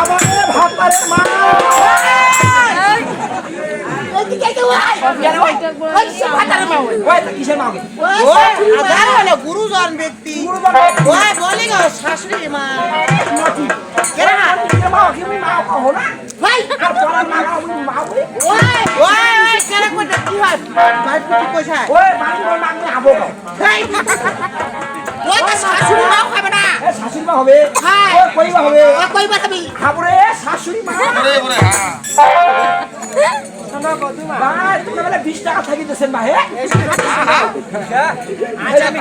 আমাকে ভাত মা গুরুজন ব্যক্তি বলি গো শাশুড়ি মা হয় শাশুড়ি মাও খাবে শাশুড়ি মা হবে হ্যাঁ। ওই কইবা হবে। ও কইবা খাবি খাবরে শাশুড়ি মা। ভাই তুমি বলে 20 টাকা থাকি মা আজ আমি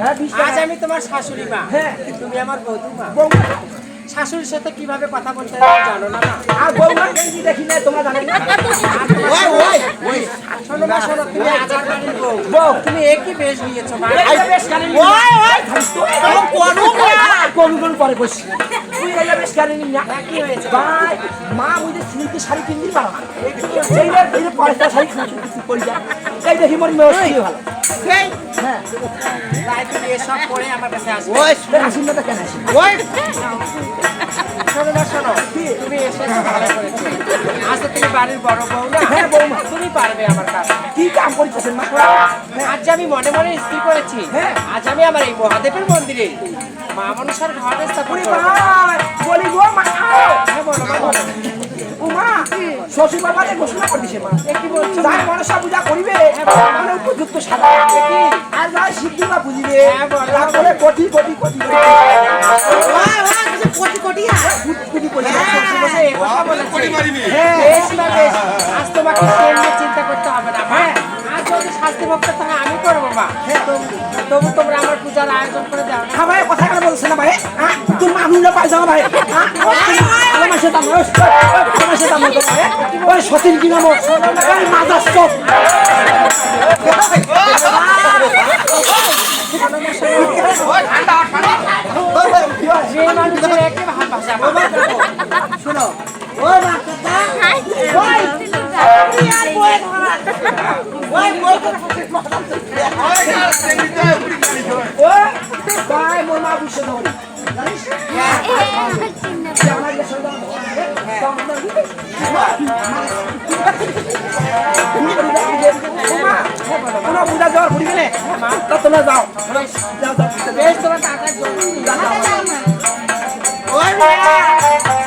হ্যাঁ 20 আজ আমি তোমার শাশুড়ি মা। হ্যাঁ। তুমি আমার বৌমা। শাশুড়ির সাথে কীভাবে কথা বলতে জানো না? আর বউমার গেঞ্জি দেখি না তোমরা জানেন না? ওই ওই ওই। শোনো না শোনো তুমি আজার বাড়ির বউ। বউ। তুমি একই বেশ নিয়েছো মা এই বেশ কানে ওই ওই তোমার কোন কোন কোন পরে বসি। তুই এই বেশ কানে নি না। কি হয়েছে। ভাই মা বুঝে সিল্কি শাড়ি কিনবি পারো না এই যে এই যে পয়সা শাড়ি কিনবি করি যা। এই দেখি মরি মেয়ে ভালো হ্যাঁ। আজ হ্যাঁ, আমি মনে মনে স্থির করেছি। হ্যাঁ। আজ আমি আমার এই মহাদেবের মন্দিরে। মা মনসার ঘর স্থাপন বলি গো মা। হ্যাঁ বলো মা বলো। ও শ্বশুর বাবারে ঘোষণা করে দিছে মা কি বলছো মনসা পূজা করিবে উপযুক্ত সাদা আর পুজিবে হ্যাঁ, তারপরে কোটি কোটি কোটি কোটি। কোটি কোটি কোটি। হ্যাঁ বেশ না বেশ আজ তোমাকে চিন্তা করতে হবে না। মা আজ যদি শাস্তি ভক্ত থাকে আমি করব মা। তবু- তোমরা আমার পূজার আয়োজন করে দাও না। হ্যাঁ ভাই কথা বলছে না ভাই? হ্যাঁ যাও ভাই হ্যাঁ দাম ওই ভালো মাসে দাম ওই সতীন কি নাম ওই মাদাস চোখ মেয়ে মানুষের একই ভা- ভাষা মা। শোনো ওই মা কথা ওই ভাই মোর মা বুঝছে না জানিস আমার কাছে দাও কোনো বুঝা যাওয়ার ঘুরি গেলে তা তোমরা যাও যাও যাও বেশ তোমার টাকা জমি ওই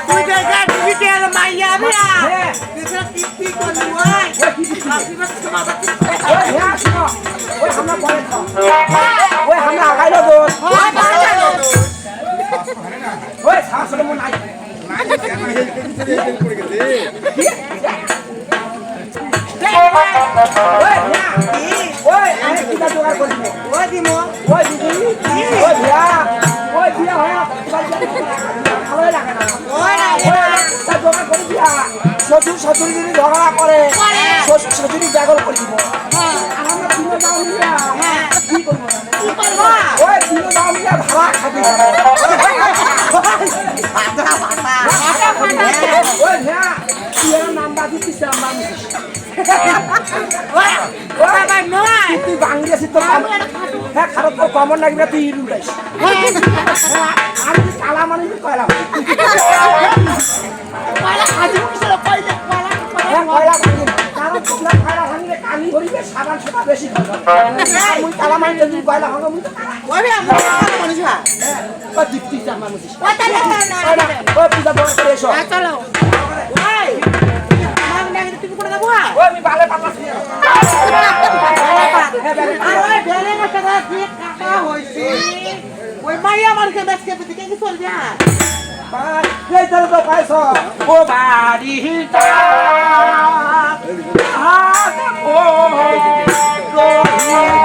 তুই দেখা ডিজিটাল মাইয়া বিয়া হ্যাঁ তুই কি কি করলি ওই ওই কি দিচ্ছি ওই হ্যাঁ শোনো ওই আমরা পরে খাও তা জোগাড় করে দিয়া শ্বশুর শ্বশুর যদি ঝগড়া করে শ্বশুর শ্বশুরি জাগর করে দিব। কি করব ওই তিনো যাও ভাড়া খাবি। ওই হ্যাঁ তুই এর নাম বাদি তুই নাম বাদি নয় তুই হ্যাঁ খারাপ তোর কমন লাগবে তুই ইরু আমি মানে কয়লা ওই মাইয়া মানুষকে বেশকে দিকে কি চলবে। ও হাত ও Senhor.